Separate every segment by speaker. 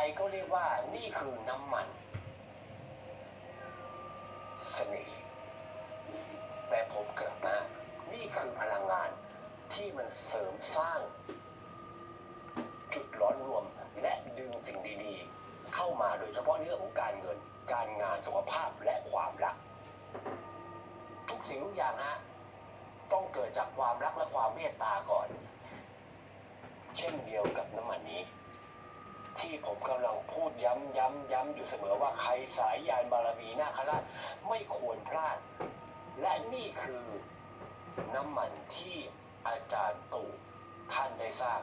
Speaker 1: ใครก็เรียกว่านี่คือน้ำมันเสน่ห์แต่ผมกลับมา นี่คือพลังงานที่มันเสริมสร้าง จุดร้อนรวมและดึงสิ่งดีๆ เข้ามาโดยเฉพาะเรื่องของการเงิน การงานสุขภาพและความรัก ทุกสิ่งทุกอย่างฮะต้องเกิดจากความรักและความเมตตาก่อน เช่นเดียวกับน้ำมันนี้ ที่ผมกำลังพูดย้ำย้ำย้ำอยู่เสมอว่าใครสายยานบารมีนาคราชไม่ควรพลาด และนี่คือน้ำมันที่อาจารย์ตู่ท่านได้สร้าง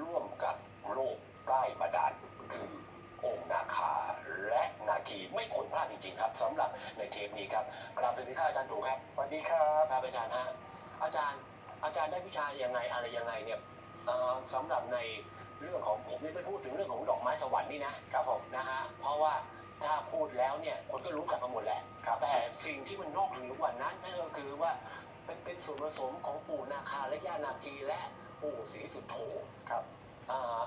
Speaker 1: ร่วมกับโลกใต้บาดาลคือองค์นาคาและนาคีไม่ควรพลาดจริงๆครับสำหรับในเทปนี้ครับกราบสวัสดีครับอาจารย์ตู่ครับ
Speaker 2: สวัสดีครับ
Speaker 1: ครับอาจารย์ฮะอาจารย์อาจารย์ได้วิชายังไงอะไรยังไงเนี่ยเอ่อสำหรับใน เรื่องของผมนี่ไม่พูดถึงเรื่องของดอกไม้สวรรค์นี่นะครับผมนะฮะเพราะว่าถ้าพูดแล้วเนี่ยคนก็รู้จักกันหมดแหละแต่สิ่งที่มันนอกเหนือกว่านั้นนั่นก็คือว่าเป็นเป็นส่วนผสมของปู่นาคาและย่านาคีและปู่ศรีสุโธ
Speaker 2: ครับ
Speaker 1: อ่า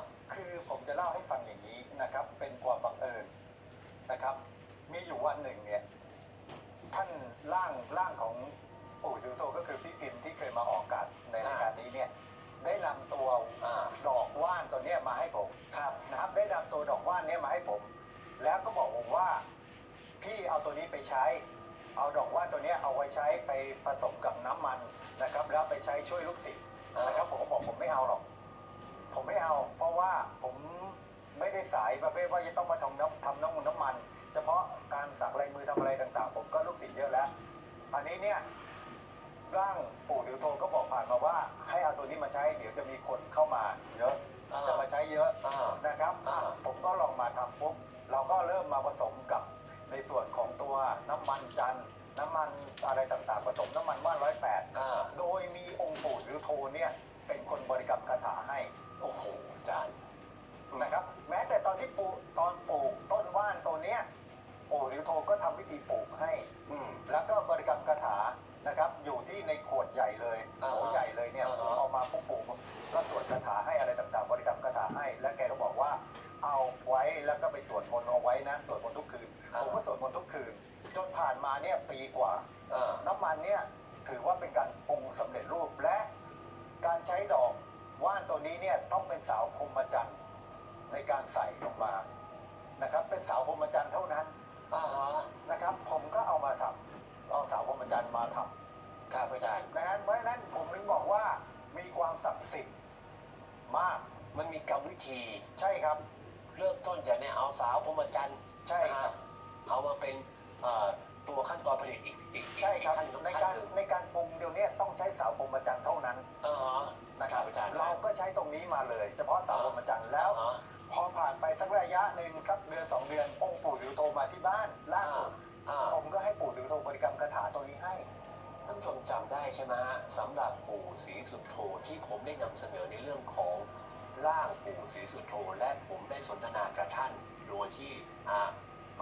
Speaker 2: ใช้ เอาดอกว่านตัวเนี้ยเอาไว้ใช้ไปผสมกับน้ำมันนะครับ แล้วไปใช้ช่วยลูกศิษย์นะครับผมก็บอกผมไม่เอาหรอก ผมไม่เอา เพราะว่าผมไม่ได้สายประเภทว่าจะต้องมาทำน้ำทำน้ำมันน้ำมัน เฉพาะการสักลายมือทำอะไรต่างๆ ผมก็ลูกศิษย์เยอะแล้ว อันนี้เนี่ยร่างปู่ดิวโทก็บอกผ่านมาว่า ให้เอาตัวนี้มาใช้เดี๋ยวจะมีคนเข้ามาเยอะ
Speaker 1: อ่า
Speaker 2: จะมาใช้เยอะ
Speaker 1: อ่า
Speaker 2: นะครับ
Speaker 1: อ่า
Speaker 2: ผมก็ลองมาทำปุ๊บเราก็เริ่มมาผสมกับในส่วนของตัวน้ำ มันจันทร์น้ำมันอะไรต่างๆผสมน้ำมันว่านร้อยแปด
Speaker 1: อ่า
Speaker 2: โดยมีองค์ปู่หรือโทเนี่ยเป็นคนบริกรรมคาถาให้ น้ำมันเนี่ยถือว่าเป็นการปรุงสำเร็จรูปและการใช้ดอกว่านตัวนี้เนี่ยต้องเป็นสาวพรหมจันทรย์ในการใส่ลงมานะครับ เป็นสาวพรหมจันทรย์เท่านั้น
Speaker 1: อ่าฮะ
Speaker 2: นะครับ ผมก็เอามาทำเอาสาวพรหมจันทรย์มาท
Speaker 1: ครับอาจารย์ำ
Speaker 2: นะฮะเพราะฉะนั้นผมถึงบอกว่ามีความศักดิ์สิทธิ์มาก
Speaker 1: มันมีกรรมวิธี
Speaker 2: ใช่ครับ
Speaker 1: เริ่มต้นจากเนี่ยเอาสาวพรหมจันทร์
Speaker 2: ใช่ครับ
Speaker 1: เอามาเป็นเอ่อ ตัวขั้นตอนผลิตอีกอีกอีก
Speaker 2: ใช่ครับ
Speaker 1: ขั้น
Speaker 2: ใน
Speaker 1: ขั้น
Speaker 2: การ
Speaker 1: หนึ่ง
Speaker 2: ในการปรุงเดี๋ยวนี้ต้องใช้สาวพรหมจันทรย์เท่านั้น
Speaker 1: อ่าฮะ
Speaker 2: นะครับ
Speaker 1: อาจารย์
Speaker 2: เราก็ใช้ตรงนี้มาเลย เฉพาะสาวพรหมจันทรย์แล้ว
Speaker 1: อ่าฮะ
Speaker 2: พอผ่านไปสักระยะหนึ่งสักเดือนสองเดือนองค์ปู่ดิวโทมาที่บ้านล่า
Speaker 1: อ่า
Speaker 2: สุด
Speaker 1: อ่า
Speaker 2: ผมก็ให้ปู่ดิวโทบริกรรมคาถาตัวนี้ให้
Speaker 1: ท่านผู้ชมจำได้ใช่ไหมฮะสำหรับปู่ศรีสุโธที่ผมได้นำเสนอในเรื่องของร่างปู่ศรีสุโธและผมได้สนทนากับท่านโดยที่อ่า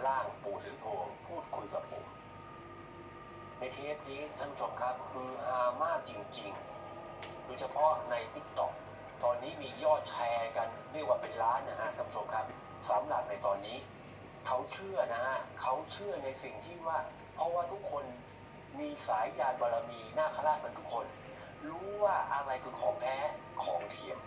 Speaker 1: ร่างปู่ศรีสุโธพูดคุยกับผม ในเทปนี้ท่านผู้ชมครับคือฮามากจริงๆ โดยเฉพาะใน t ิ k t o k ตอนนี้มียอดแชร์กันเรียกว่าเป็นล้านนะฮะท่านผู้ชมครับสำหรับในตอนนี้ เขาเชื่อนะฮะเขาเชื่อในสิ่งที่ว่า เพราะว่าทุกคนมีสายยานบารมีนาคราชกันทุกคน รู้ว่าอะไรคือของแท้ของเทียม